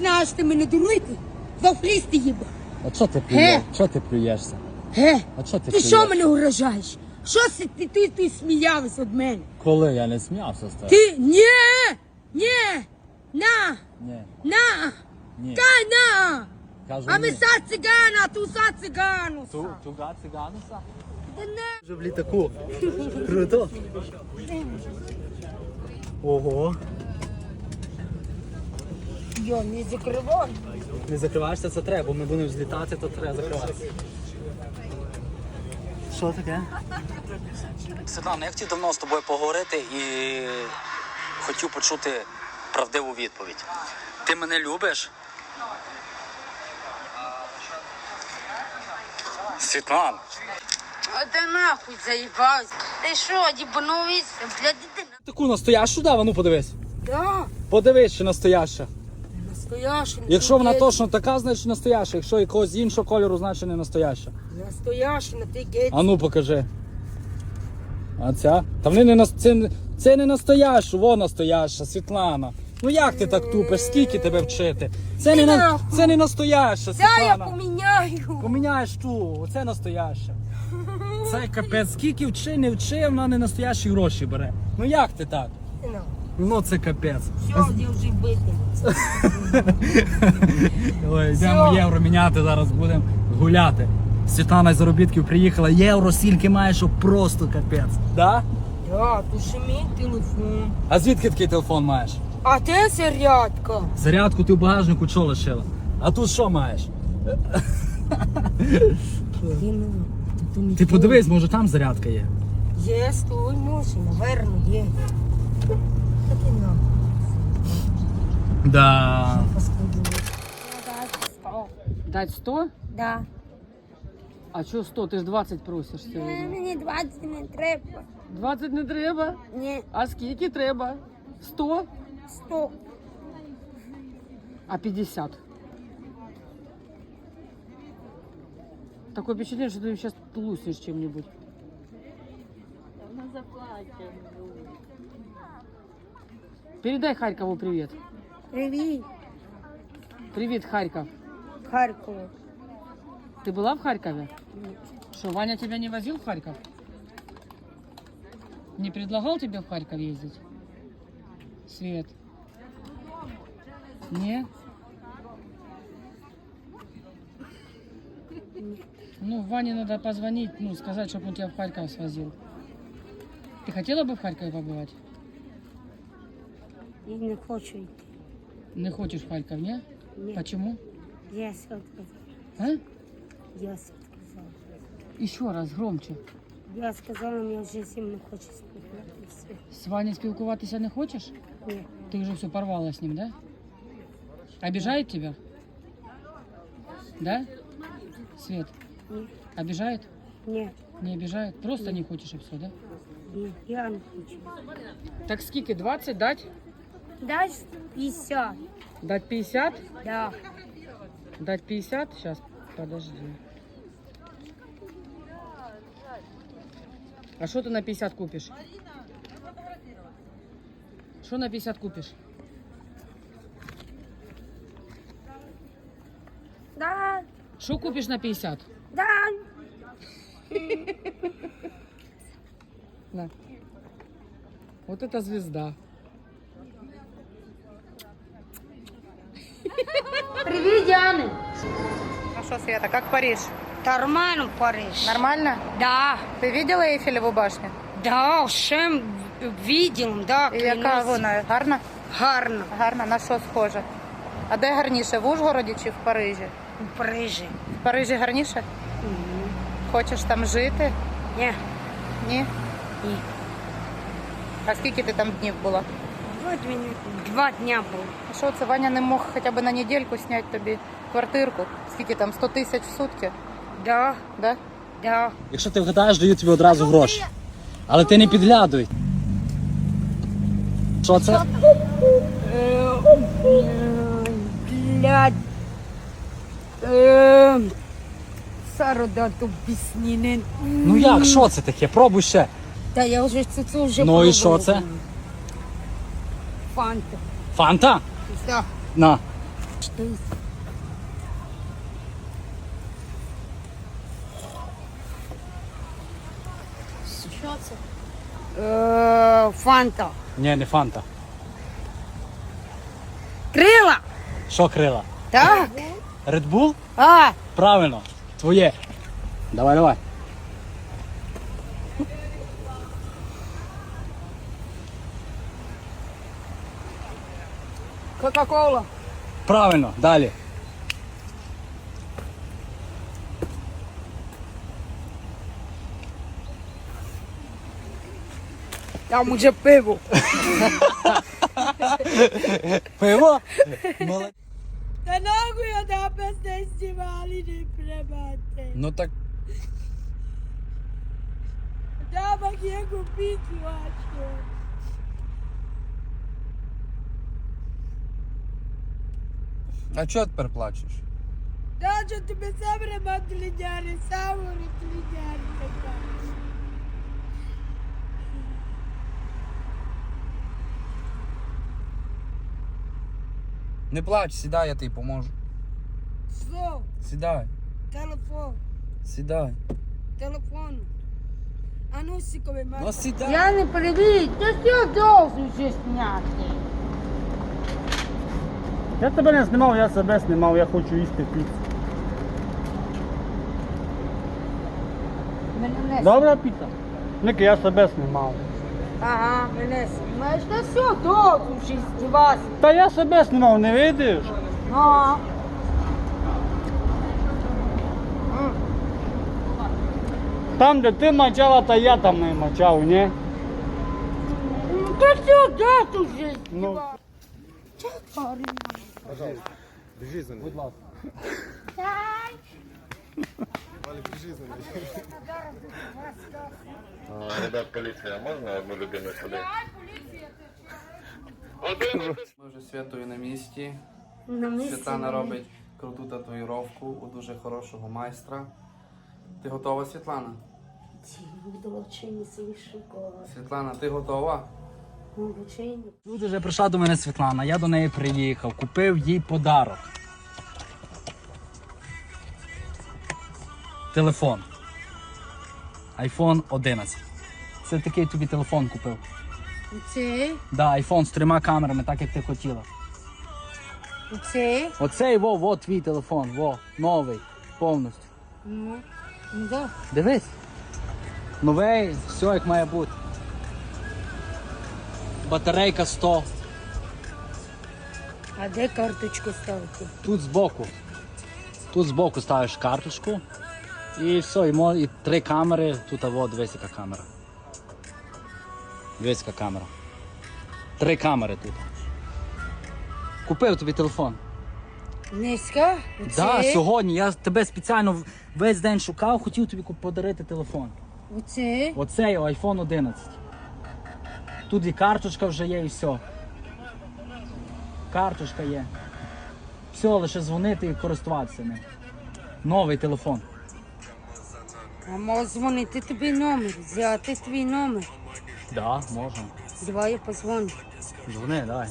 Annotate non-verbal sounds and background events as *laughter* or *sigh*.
нас ти мене дурити? Завфрісти їба. А чого ти плюєш? Чого ти плюєшся? Ге, А чого ти ти плюєш? що мене угрожаєш? Що це ти, ти, ти сміявся від мене? Коли я не сміявся з тебе? Ти, ні, ні, на, Ні, на, ні. та на. Кажу, А ми ні. са цигана, ту са цигану. Ту, туга цигануса? Та не. Вже в літаку. Круто. Ого. Йо, не закривай. Не закриваєшся, це треба, бо ми будемо злітати, то треба закриватися. Що таке? Світлана, я хотів давно з тобою поговорити і хотів почути правдиву відповідь. Ти мене любиш? Світлана. А ти нахуй заїбався. Ти що, дібановіся? Блядь, іди на. Таку настоящу дав, а ну подивись. Да, Подивись, що настояща. Настоящий. Якщо вона точно така, значить настояща. Якщо якогось іншого кольору, значить не настояща. Настоящий, на ти геть. А ну покажи. А ця? Та вони не нас... це, не- це не настояща, во настояща, Світлана. Ну як ти так тупиш? Скільки тебе вчити? Це не, на... це не настояща, Та я поміняю. Поміняєш ту, оце настояща. Це капець, скільки вчи, не вчи, вона не настоящі гроші бере. Ну як ти так? Ну, Ну це капець. Все, вже бити. Ой, йдемо євро міняти, зараз будемо гуляти. Світлана з заробітків приїхала, євро стільки має, що просто капець. Да? Да, тут ще мій телефон. А звідки такий телефон маєш? А де зарядка? Зарядку ти в багажнику чого лишила? А тут що маєш? Блін, тут у Ти подивись, може там зарядка є. Є, стой, може, наверно, є. Таки нам. Да. Дать 100? Да. А що 100? Ти ж 20 просиш Е, сьогодні. Мені 20 не треба. 20 не треба. Ні, А скільки треба? 100? 100. А 50? Такое впечатление, что ты сейчас луснешь чем-нибудь. Передай Харькову привет. Привіт, Привет, Харьков. Харкову. Ты была в Харькове? Что, Ваня тебя не возил в Харьков? Не предлагал тебе в Харьков ездить? Свет. Не? Ну, Ване надо позвонить, ну, сказать, чтобы он тебя в Харьков свозил. Ты хотела бы в Харькове побывать? Я не хочу йти. Не хочешь в Харьков, не? Ні, Почему? я все відказала. А? Я все відказала. Еще раз, громче. Я сказала, мені вже зим не хочу спілкуватися. З Ваней спілкуватися не хочеш? Ні, Ты уже все порвала с ним, да? Обижает тебя? Да? Свет, ні, обижает? ні, Не обижает? Просто не хочешь и все, да? ні, я не хочу. Так скільки, 20 дать? Дай 50. Дать 50? Да. Дать 50? Сейчас, подожди. А что ты на 50 купишь? Что на 50 купишь? Да, Что купишь на 50? да. *laughs* На. Вот это звезда. Привіт, Яни. Ну что, Света, как Париж? Нормально, Париж. Нормально? Да, Ти видела Ейфелеву башню? да, ще відділом, да, І яка клянусь. вона? Гарна? Гарно Гарна, на що схожа? А де гарніше, в Ужгороді чи в Парижі? у Парижі. В Парижі гарніше? Хочеш там жити? Ні, Ні? ні. А скільки ти там днів була? От мені два дня було. А що це Ваня не мог хоча б на недельку зняти тобі квартирку? Скільки там? 100 тисяч в сутки? Да, Да? да. Якщо ти вгадаєш, даю тобі одразу гроші. Але ти не підглядуй. Що це? Блядь. Е, Сарода ту пісні не... Ну як, що це таке? Пробуй ще. Та я вже це, це вже Ну і що пробувала. Фанта. Фанта? Да. На. Що це? Е, Фанта. Ні, не фанта. Крила? Що крила? Так. Red Bull? А, Правильно. Твоє. Давай, давай. Кока-кола. Правильно, далі. Там уже пиво. *laughs* Пиво? Молодець. Та нахуй я на без не знімали, не прибати. Ну так. Дамок є купити важко. А чого тепер плачеш? Та що тебе сам ремонт ліняри, сам ремонт ліняри така. Не плач, сідай, я тобі поможу. Що? Сідай, Телефон. сідай. Телефон. А ну сіковий Ну сідай. Я не привіт, ти що должен вже зняти? Я тебе не знімав, я себе знімав, я хочу їсти піцу. Мене не Добра піца? Ники, я себе знімав. Ага, мене знімаєш, ти що должен вже здіватися? Та я себе знімав, не видиш? Ага. Там, де ти мочала, та я там не мочав, ні? Ну ти що должен вже Ну. А, Ребят, полиция, можно одну любимую сюда? Ми вже святою на місці. На місці. Світлана робить круту татуїровку у дуже хорошого майстра. Ти готова, Світлана? Шоколад. Світлана, ти готова? Долучені. Тут вже прийшла до мене Світлана, я до неї приїхав, купив їй подарок. Телефон. iPhone 11. Це такий тобі телефон купив. Оцей, Да, iPhone з трьома камерами, так як ти хотіла. оцей. Оцей во, во, твій телефон, во, новий, повністю. Ну, ну да. Дивись. Новий, все як має бути. Батарейка 100. А де карточку ставити? Тут збоку. Тут збоку ставиш карточку. І все, і, мо- і три камери. Тут аво, дивись, яка камера. Дивись, яка камера. Три камери тут. Купив тобі телефон. Низька? Да, сьогодні. Я тебе спеціально весь день шукав, хотів тобі подарити телефон. Оцей? Оцей iPhone 11. Тут і карточка вже є, і все. Карточка є. Все, лише дзвонити і користуватися ним. Новий телефон. А може дзвонити тобі номер, взяти твій номер. Да, можна. Давай я позвоню. Дзвони, давай.